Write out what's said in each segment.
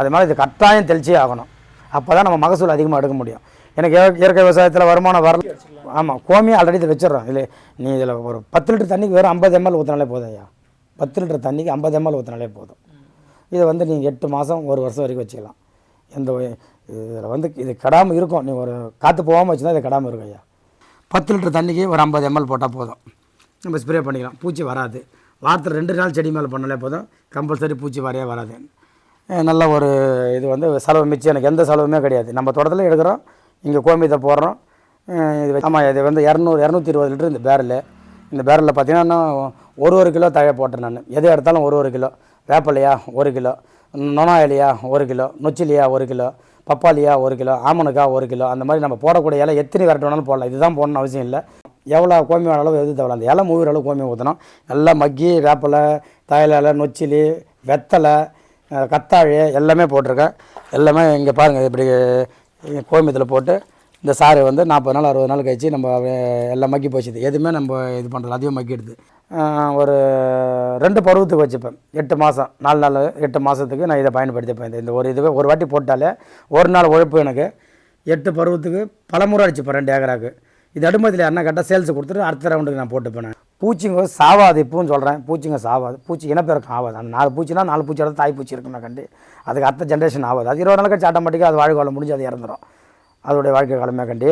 அது மாதிரி இது கட்டாயம் தெளிச்சே ஆகணும். அப்போ தான் நம்ம மகசூல் அதிகமாக எடுக்க முடியும். எனக்கு இயற்கை விவசாயத்தில் வருமானம் வரல. ஆமாம் கோமியை ஆல்ரெடி இதில் வச்சிடறோம். இல்லை நீ இதில் ஒரு பத்து லிட்டர் தண்ணிக்கு வெறும் ஐம்பது எம்எல் ஊற்றினாலே போதும் ஐயா. பத்து லிட்டர் தண்ணிக்கு ஐம்பது எம்எல் ஊற்றினாலே போதும். இதை வந்து நீங்கள் எட்டு மாதம் ஒரு வருஷம் வரைக்கும் வச்சுக்கலாம். எந்த இதில் வந்து இது கெடாமல் இருக்கும். நீ ஒரு காற்று போகாமல் வச்சுருந்தா இது கெடாமல் இருக்கும் ஐயா. பத்து லிட்டர் தண்ணிக்கு ஒரு ஐம்பது எம்எல் போட்டால் போதும். நம்ம ஸ்ப்ரே பண்ணிக்கலாம். பூச்சி வராது. வாரத்தில் ரெண்டு நாள் செடி மேலே பண்ணாலே போதும். கம்பல்சரி பூச்சி வரையே வராது. நல்ல ஒரு இது வந்து செலவு மிச்சம். எனக்கு எந்த செலவுமே கிடையாது. நம்ம தோட்டத்தில் எடுக்கிறோம். இங்கே கோமியத்தை போடுறோம். இது ஆமாம் இது வந்து இரநூறு இரநூத்தி இருபது லிட்டர் இந்த பேரல். இந்த பேரலில் பார்த்தீங்கன்னா ஒரு ஒரு கிலோ தழை போட்டேன் நான். எது எடுத்தாலும் ஒரு ஒரு கிலோ. வேப்பலையா ஒரு கிலோ. நொனாயிலையா ஒரு கிலோ. நொச்சிலியா ஒரு கிலோ. பப்பாளியா ஒரு கிலோ. ஆமனுக்கா ஒரு கிலோ. அந்த மாதிரி நம்ம போடக்கூடிய இலை எத்தனை வெரைட்டி வேணாலும் போடலாம். இதுதான் போடணும் அவசியம் இல்லை. எவ்வளோ கோமி அளவு எது தேவை அந்த இலை மூவிற அளவு கோமி ஊற்றணும் நல்லா மக்கி வேப்பலை தாயல நொச்சிலி வெத்தலை கத்தாழை எல்லாமே போட்டிருக்கேன். எல்லாமே இங்கே பாருங்கள் இப்படி கோமியத்தில் போட்டு இந்த சாறு வந்து நாற்பது நாள் அறுபது நாள் கழிச்சு நம்ம எல்லாம் மக்கி போச்சுது. எதுவுமே நம்ம இது பண்ணுறது அதிகம் மக்கிடுது ஒரு ரெண்டு பருவத்துக்கு வச்சுப்பேன். எட்டு மாதம் நாலு நாள் எட்டு மாதத்துக்கு நான் இதை பயன்படுத்திப்பேன். இந்த- இந்த ஒரு இதுவே ஒரு வாட்டி போட்டாலே ஒரு நாள் உழைப்பு எனக்கு. எட்டு பருவத்துக்கு பலமுறை அடிச்சுப்பேன் ரெண்டு ஏக்கராக்கு. இது அடுமதியில் யாருன்னா கேட்டால் சேல்ஸ் கொடுத்துட்டு அடுத்த ரவுண்டுக்கு நான் போட்டுப்பேன் பூச்சிங்க சாவாது இப்பவும் சொல்கிறேன் பூச்சிங்க சாவாது. பூச்சி இனப்பெருக்கம் ஆகாது அந்த நாலு பூச்சினா நாலு பூச்சி தாய் பூச்சி இருக்குன்னா கண்டு. அதுக்கு அடுத்த ஜென்ரேஷன் ஆகாது அது இருபது நாள் கழிச்சு ஆட்டோமேட்டிக்காக அது வாழ்க்கை காலம் முடிஞ்சு அது இறந்துடும் அதோடைய வாழ்க்கை காலமே கண்டி.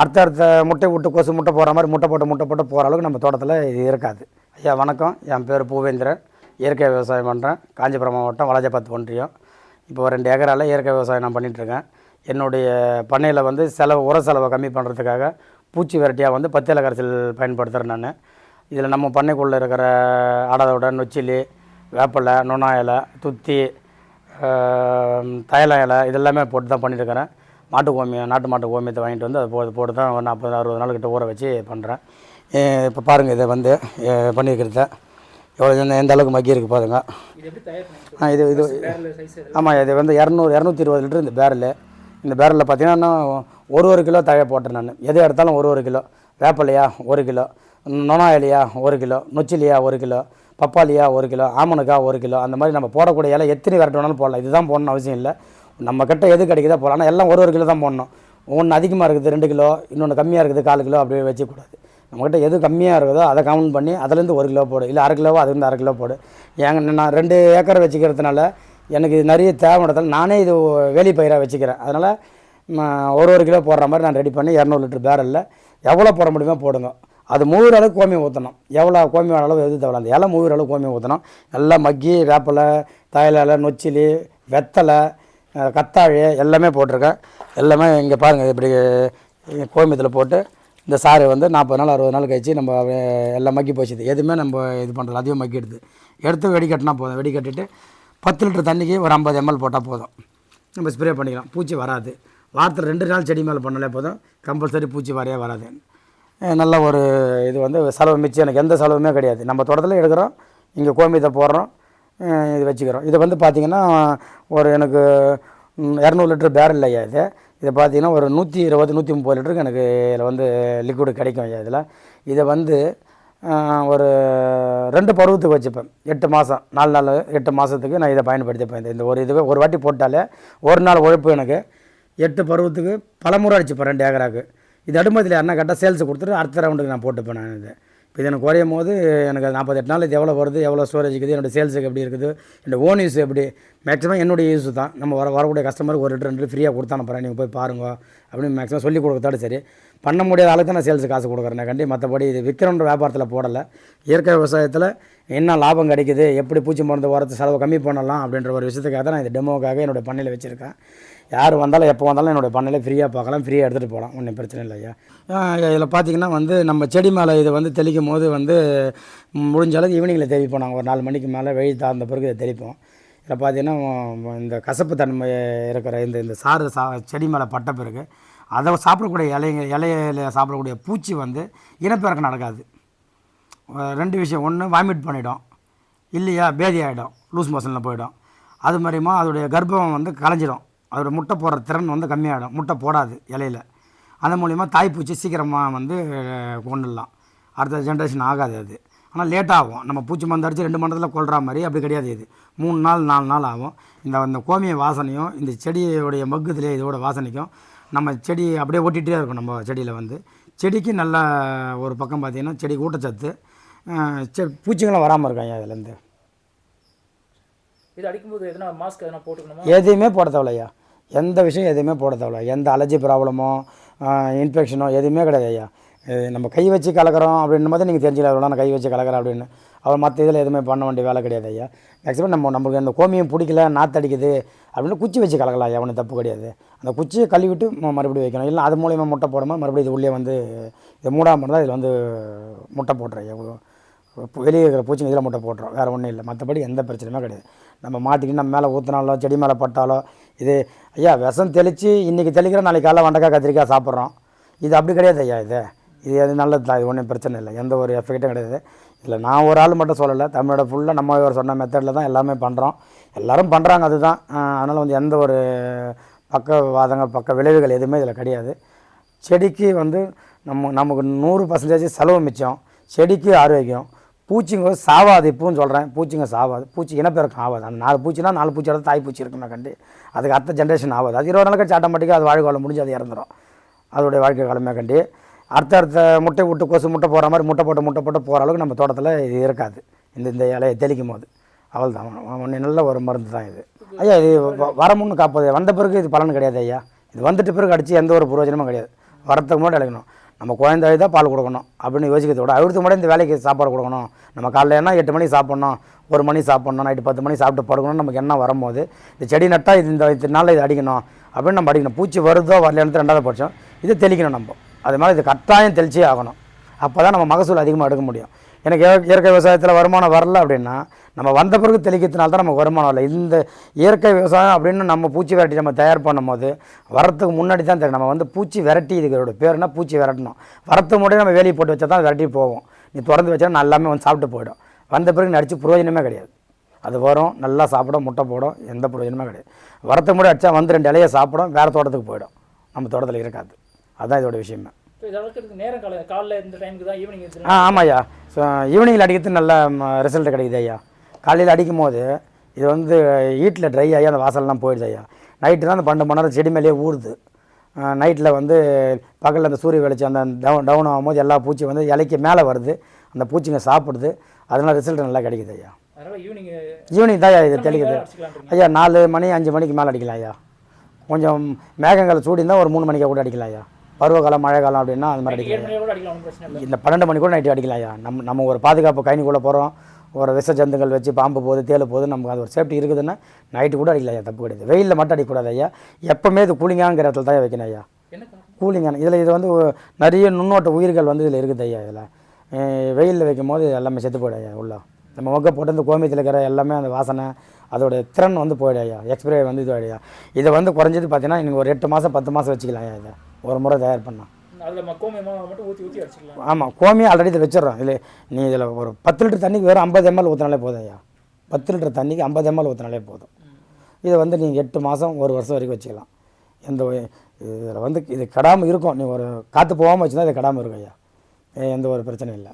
அடுத்த அடுத்த முட்டை விட்டு கொசு முட்டை போகிற மாதிரி முட்டை போட்டு முட்டை போட்டு போகிற அளவுக்கு நம்ம தோட்டத்தில் இது இருக்காது. ஐயா வணக்கம். என் பேர் பூவேந்திரன். இயற்கை விவசாயம் பண்ணுறேன் காஞ்சிபுரம் மாவட்டம் வளஜபாத் ஒன்றியம். இப்போ ஒரு ரெண்டு ஏக்கரால் இயற்கை விவசாயம் நான் பண்ணிகிட்ருக்கேன் என்னுடைய பண்ணையில் வந்து செலவு உர செலவை கம்மி பண்ணுறதுக்காக பூச்சி வெரைட்டியாக வந்து பத்தியல கரைசல் பயன்படுத்துகிறேன் நான். இதில் நம்ம பண்ணைக்குள்ளே இருக்கிற ஆடாதோட நொச்சிலி வேப்பிலை நுணா இலை துத்தி தைலம் இலை இதெல்லாமே போட்டு தான் பண்ணிட்டுருக்கிறேன். மாட்டு கோமியம் நாட்டு மாட்டு கோமியத்தை வாங்கிட்டு வந்து அதை போ போட்டு தான் ஒரு நாற்பது அறுபது நாள் கிட்ட ஊற வச்சு பண்ணுறேன். இப்போ பாருங்கள் இதை வந்து பண்ணியிருக்கிறத. எவ்வளோ எந்த- அளவுக்கு மக்கி இருக்குது பாருங்க. ஆ இது இது ஆமாம் இது வந்து இரநூறு இரநூத்தி இருபது லிட்டர் இந்த பேரல் இந்த பேரலில் பார்த்தீங்கன்னா ஒரு ஒரு கிலோ தழை போட்டேன் நான். எது எடுத்தாலும் ஒரு ஒரு கிலோ. வேப்பலையா ஒரு கிலோ. நொனாயிலையா ஒரு கிலோ நொச்சிலியா ஒரு கிலோ பப்பாளியா ஒரு கிலோ ஆமனுக்கா ஒரு கிலோ அந்த மாதிரி நம்ம போடக்கூடிய இலை எத்தனை வெரைட்டி வேணாலும் போடலாம். இதுதான் போடணும் அவசியம் இல்லை. நம்மக்கிட்ட எது கிடைக்குதோ போடலாம். ஆனால் எல்லாம் ஒரு ஒரு கிலோ தான் போடணும். ஒன்று அதிகமாக இருக்குது ரெண்டு கிலோ இன்னொன்று கம்மியாக இருக்குது கால் கிலோ அப்படியே வச்சுக்கூடாது. நம்மக்கிட்ட எது கம்மியாக இருக்குதோ அதை கவுண்ட் பண்ணி அதுலேருந்து ஒரு கிலோ போடு. இல்லை அரை கிலோவோ அதுலேருந்து அரை கிலோ போடு. ஏங்க நான் ரெண்டு ஏக்கர் வச்சுக்கிறதுனால எனக்கு இது நிறைய தேவைப்படுறதால நானே இது வேலி பயிராக வச்சுக்கிறேன். அதனால் ஒரு ஒரு கிலோ போடுற மாதிரி நான் ரெடி பண்ணி இரநூறு லிட்டர் பேரலில் எவ்வளோ போட முடியுமோ போடுங்க. அது மூவிற அளவுக்கு கோமியம் ஊற்றணும் எவ்வளோ கோமியம் அளவு எது தேவை அந்த இலை மூவிற அளவுக்கு கோமியம் ஊற்றணும் நல்லா மக்கி வேப்பிலை தாயல நொச்சிலி வெத்தலை கத்தாழை எல்லாமே போட்டிருக்கேன். எல்லாமே இங்கே பாருங்கள் இப்படி கோமியத்தில் போட்டு இந்த சாறு வந்து நாற்பது நாள் அறுபது நாள் கழிச்சு நம்ம எல்லாம் மக்கி போச்சுது. எதுவுமே நம்ம இது பண்ணுறது அதிகம் மக்கி எடுத்து. எடுத்து வெடிக்கட்டினா போதும். வெடிக்கட்டிட்டு பத்து லிட்டர் தண்ணிக்கு ஒரு ஐம்பது எம்எல் போட்டால் போதும். நம்ம ஸ்ப்ரே பண்ணிக்கலாம். பூச்சி வராது. வாரத்தில் ரெண்டு நாள் செடி மேலே பண்ணாலே போதும். கம்பல்சரி பூச்சி வரையே வராது. நல்ல ஒரு இது வந்து செலவு மிச்சம். எனக்கு எந்த செலவுமே கிடையாது. நம்ம தோட்டத்தில் எடுக்கிறோம் இங்கே கோமியத்தை போடுறோம் இது வச்சுக்கிறோம். இதை வந்து பார்த்திங்கன்னா ஒரு எனக்கு இரநூறு லிட்டர் பேரல் ஐயா இது? இதை பார்த்தீங்கன்னா ஒரு நூற்றி இருபது நூற்றி முப்பது லிட்டருக்கு எனக்கு இதில் வந்து லிக்விடு கிடைக்கும் ஐயா இதில். இதை வந்து ஒரு ரெண்டு பருவத்துக்கு வச்சுப்பேன். எட்டு மாதம் நாலு நாள் எட்டு மாதத்துக்கு நான் இதை பயன்படுத்திப்பேன். இந்த- ஒரு இதுவே ஒரு வாட்டி போட்டாலே ஒரு நாள் உழைப்பு எனக்கு. எட்டு பருவத்துக்கு பலமுறை அடிச்சுப்பேன் ரெண்டு ஏக்கராக்கு. இது அடுமதியில் யாருன்னா கரெக்டாக சேல்ஸ் கொடுத்துட்டு அடுத்த ரவுண்டுக்கு நான் போட்டுப்பேன் நான் இது. இப்போ இது எனக்கு குறையும் போது எனக்கு அது நாற்பத்தெட்டு நாள் இது எவ்வளோ வருது எவ்வளோ ஸ்டோரேஜ் இருக்குது என்னோட சேல்ஸுக்கு எப்படி இருக்குது என்னோட ஓன் யூஸ் எப்படி மேக்ஸிமம் என்னுடைய யூஸ் தான். நம்ம வர வரக்கூடிய கஸ்டமருக்கு ஒரு ரெண்டு ரெண்டு ஃப்ரீயாக கொடுத்தா அனுப்புகிறேன் நீங்கள் போய் பாருங்க அப்படின்னு மேக்ஸிமம் சொல்லி கொடுக்கத்தாலும் சரி. பண்ண முடியாத அளவுக்கு நான் சேல்ஸ் காசு கொடுக்குறேன். கண்டி மற்றபடி இது விற்கிறோன்ற வியாபாரத்தில் போடலை. இயற்கை விவசாயத்தில் என்ன லாபம் கிடைக்குது எப்படி பூச்சி மருந்து உரத்து செலவு கம்மி பண்ணலாம் அப்படின்ற ஒரு விஷயத்துக்காக தான் நான் இந்த டெமோக்காக என்னுடைய பண்ணையில் வச்சுருக்கேன். யார் வந்தாலும் எப்போ வந்தாலும் என்னுடைய பண்ணையில் ஃப்ரீயாக பார்க்கலாம் ஃப்ரீயாக எடுத்துகிட்டு போகலாம். ஒன்றும் பிரச்சனை இல்லை ஐயா. இதில் பார்த்தீங்கன்னா வந்து நம்ம செடி மேலே இதை வந்து தெளிக்கும் போது வந்து முடிஞ்ச அளவுக்கு ஈவினிங்கில் தெளிப்போம். நாங்கள் ஒரு நாலு மணிக்கு மேலே வெயில் தாழ்ந்த பிறகு இதை தெளிப்போம். இதில் பார்த்தீங்கன்னா இந்த கசப்பு தன்மை இருக்கிற இந்த இந்த சாறு சா செடி மேலே பட்ட பிறகு அதை சாப்பிடக்கூடிய இலைங்க இலையில சாப்பிடக்கூடிய பூச்சி வந்து இனப்பெருக்கம் நடக்காது. ரெண்டு விஷயம். ஒன்று வாமிட் பண்ணிடும். இல்லையா பேதி ஆகிடும் லூஸ் மோஷனில் போயிடும். அது மாதிரியுமா அதோடைய கர்ப்பம் வந்து கலைஞ்சிடும். அதோட முட்டை போடுற திறன் வந்து கம்மியாகிடும் முட்டை போடாது இலையில. அந்த மூலிமா தாய்ப்பூச்சி சீக்கிரமாக வந்து கொண்டுடலாம். அடுத்த ஜென்ரேஷன் ஆகாது அது. ஆனால் லேட்டாகும் நம்ம பூச்சி மருந்து அடித்து ரெண்டு மணி நேரத்தில் கொள்கிற மாதிரி அப்படி கிடையாது இது. மூணு நாள் நாலு நாள் ஆகும். இந்த அந்த கோமிய வாசனையும் இந்த செடியோடைய மக்குதுலேயே இதோட வாசனைக்கும் நம்ம செடி அப்படியே ஓட்டிகிட்டே இருக்கும் நம்ம செடியில் வந்து. செடிக்கு நல்ல ஒரு பக்கம் பார்த்திங்கன்னா செடிக்கு ஊட்டச்சத்து செ பூச்சிங்களும் வராமல் இருக்காங்க இதுலேருந்து இது அடிக்கும்போது எதனா மாஸ்க் எதனா போட்டுக்கணுமா? எதையுமே போட தேவையில்லையா எந்த விஷயம் எதுவுமே போட தேவையில்ல. எந்த அலர்ஜி ப்ராப்ளமோ இன்ஃபெக்ஷனோ எதுவுமே கிடையாது ஐயா. நம்ம கை வச்சு கலக்கிறோம் அப்படின்னும் போது நீங்கள் தெரிஞ்சுக்கலாம் நான் கை வச்சு கலக்கிறேன் அப்படின்னு. அவர் மற்ற இதில் எதுவுமே பண்ண வேண்டிய வேலை கிடையாது ஐயா. மேக்ஸிமம் நம்ம நம்மளுக்கு அந்த கோமியம் பிடிக்கல நாத்தடிக்குது அப்படின்னு குச்சி வச்சு கலக்கலாம் ஐயா ஒன்றும் தப்பு கிடையாது. அந்த குச்சியை கழுவிட்டு மறுபடியும் வைக்கணும். இல்லை அது மூலியமாக முட்டை போடாமல் மறுபடியும் இது உள்ளே வந்து இது மூடாமல் இருந்தால் இதில் வந்து முட்டை போட்டுறேன் ஐயா. வெளியே இருக்கிற பூச்சிங்க இதில் முட்டை போட்டுரும். வேறு ஒன்றும் இல்லை. மற்றபடி எந்த பிரச்சனையுமே கிடையாது. நம்ம மாட்டிக்கிட்டு நம்ம மேலே ஊற்றினாலோ செடி மேலே பட்டாலோ இது ஐயா விஷம் தெளித்து இன்றைக்கி தெளிக்கிற நாளைக்கு காலைல வண்டக்காய் கத்திரிக்காய் சாப்பிட்றோம். இது அப்படி கிடையாது ஐயா இது. இது அது நல்லது தான் இது ஒன்றும் பிரச்சனை இல்லை. எந்த ஒரு எஃபெக்ட்டும் கிடையாது. இல்லை நான் ஒரு ஆள் மட்டும் சொல்லலை. தமிழோட ஃபுல்லாக நம்ம இவர் சொன்ன மெத்தடில் தான் எல்லாமே பண்ணுறோம் எல்லோரும் பண்ணுறாங்க அதுதான். அதனால் வந்து எந்த ஒரு பக்கவாதங்கள் பக்க விளைவுகள் எதுவுமே இதில் கிடையாது. செடிக்கு வந்து நம்ம நமக்கு நூறு பர்சன்டேஜ் செலவு மிச்சம். செடிக்கு ஆரோக்கியம். பூச்சிங்க சாவாது இப்போவும் சொல்கிறேன் பூச்சிங்க சாவாது. பூச்சி இனப்பெருக்கம் ஆகாது. அந்த நாலு பூச்சினா நாலு பூச்சியோட தாய் பூச்சி இருக்குன்னு கண்டு. அதுக்கு அடுத்த ஜென்ரேஷன் ஆகாது. அது இருபது நாள் கழிச்சு ஆட்டோமேட்டிக்காக அது வாழ்க்கை முடிஞ்சு அது இறந்துடும் அதோடைய வாழ்க்கை காலமே கண்டு. அடுத்த அடுத்த முட்டை விட்டு கொசு முட்டை போகிற மாதிரி முட்டை போட்டு முட்டை போட்டு போகிற அளவுக்கு நம்ம தோட்டத்தில் இது இருக்காது. இந்த இந்த இலையை தெளிக்கும் போது. அவள் தான் நல்ல ஒரு மருந்து தான் இது. ஐயா இது வ- வரமுன்னு காப்பது. வந்த பிறகு இது பலன் கிடையாது ஐயா. இது வந்துட்டு பிறகு அடித்து எந்த ஒரு பிரயோஜனமும் கிடையாது. வரத்துக்கு முன்னாடி அழைக்கணும் நம்ம குழந்தை தான் பால் கொடுக்கணும் அப்படின்னு யோசிக்கிறத விட அவருக்கு முன்னாடி இந்த வேலைக்கு சாப்பாடு கொடுக்கணும். நம்ம காலையிலனா எட்டு மணிக்கு சாப்பிட்ணும் ஒரு மணி சாப்பிட்ணும் நைட்டு பத்து மணி சாப்பிட்டு படுக்கணும் நமக்கு என்ன வரும்போது இந்த செடி நட்டால் இது இந்த இத்தனை நாளில் இது அடிக்கணும் அப்படின்னு நம்ம அடிக்கணும். பூச்சி வருதோ வரலன்னு ரெண்டாவது பட்சம் இதை தெளிக்கணும் நம்ம. அது மாதிரி இது கட்டாயம் தெளிச்சே ஆகணும். அப்போ தான் நம்ம மகசூல் அதிகமாக எடுக்க முடியும். எனக்கு இயற்கை விவசாயத்தில் வருமானம் வரல அப்படின்னா நம்ம வந்த பிறகு தெளிக்கிறதுனால தான் நமக்கு வருமானம் இல்லை இந்த இயற்கை விவசாயம் அப்படின்னு நம்ம பூச்சி விரட்டி நம்ம தயார் பண்ணும்போது வரத்துக்கு முன்னாடி தான் தெரியும். நம்ம வந்து பூச்சி விரட்டி இதுக்கோட பேர்னா பூச்சி விரட்டணும். வரத்துக்கு முன்னாடி நம்ம வேலையை போட்டு வச்சா தான் விரட்டி போவோம் நீ திறந்து வச்சா நான் எல்லாமே வந்து சாப்பிட்டு போயிடும். வந்த பிறகு நடிச்சு பிரயோஜனமே கிடையாது. அது வரும் நல்லா சாப்பிடும் முட்டை போடும் எந்த பிரயோஜனமே கிடையாது. வரத்துக்கு முன்னாடி அடித்தா வந்து ரெண்டு இலையை சாப்பிடும் வேறு தோட்டத்துக்கு போயிடும். நம்ம தோட்டத்தில் இருக்காது. அதுதான் இதோட விஷயமே. நேரம் கால காலைல இந்த டைமுக்கு தான் ஈவினிங் ஆ ஆமாம் ஐயா ஸோ ஈவினிங்கில் அடிக்கிறது நல்ல ரிசல்ட் கிடைக்குது ஐயா. காலையில் அடிக்கும் போது இது வந்து ஹீட்டில் ட்ரை ஆகி அந்த வாசல்லாம் போயிடுது ஐயா. நைட்டு தான் அந்த பன்னெண்டு மணி நேரம் செடி மேலேயே ஊறுது. நைட்டில் வந்து பகலில் அந்த சூரிய வெளிச்சம் அந்த டவுன் டவுன் ஆகும்போது எல்லா பூச்சி வந்து இலைக்கு மேலே வருது. அந்த பூச்சிங்க சாப்பிடுது. அதனால ரிசல்ட் நல்லா கிடைக்குது ஐயா. ஈவினிங் ஈவினிங் தான் இது தெளிக்குது. ஐயா நாலு மணி அஞ்சு மணிக்கு மேலே அடிக்கலாம் ஐயா. கொஞ்சம் மேகங்கள் சூடி இருந்தால் ஒரு மூணு மணிக்கு கூட அடிக்கலாம் ஐயா. பருவகாலம் மழை காலம் அப்படின்னா அது மாதிரி அடிக்கலாம். இல்லை. இந்த பன்னெண்டு மணி கூட நைட்டு அடிக்கலாம் ஐயா. நம்ம நம்ம ஒரு பாதுகாப்பு கைனிக்குள்ளே போகிறோம் ஒரு விஷ ஜந்துகள் வச்சு பாம்பு போகுது தேள் போகுது நமக்கு அது ஒரு சேஃப்டி இருக்குதுன்னா நைட்டு கூட அடிக்கலாம் ஐயா தப்பு கிடையாது. வெயிலில் மட்டும் அடிக்கக்கூடாது ஐயா. எப்போவுமே இது கூலிங்காங்கிற இடத்துல தான் வைக்கணும் ஐயா. கூலிங்கான இதில் இது வந்து நிறைய நுண்ணோட்ட உயிர்கள் வந்து இதில் இருக்குது ஐயா இதில். வெயிலில் வைக்கும் போது எல்லாமே செத்து போயிடும் ஐயா உள்ள. நம்ம மொக்க போட்டு இந்த கோமியத்தில் இருக்கிற எல்லாமே அந்த வாசனை அதோட திறன் வந்து போயிடும் ஐயா. எக்ஸ்பிரே வந்து இது ஐயா. இதை வந்து குறைஞ்சது பார்த்தீங்கன்னா நீங்கள் ஒரு எட்டு மாதம் பத்து மாதம் வச்சுக்கலாம் இதை. ஒரு முறை தயார் பண்ணால் ஆமாம் கோமியம் ஆல்ரெடி இதில் வச்சிடுறோம். இல்லை நீ இதில் ஒரு பத்து லிட்டர் தண்ணிக்கு வெறும் ஐம்பது எம்எல் ஊற்றினாலே போதும் ஐயா. பத்து லிட்டர் தண்ணிக்கு ஐம்பது எம்எல் ஊற்றினாலே போதும். இதை வந்து நீங்கள் எட்டு மாதம் ஒரு வருஷம் வரைக்கும் வச்சுக்கலாம். எந்த இதில் வந்து இது கெடாமல் இருக்கும். நீ ஒரு காற்று போகாமல் வச்சுருந்தா இது கெடாமல் இருக்கும் ஐயா. எந்த ஒரு பிரச்சனையும் இல்லை.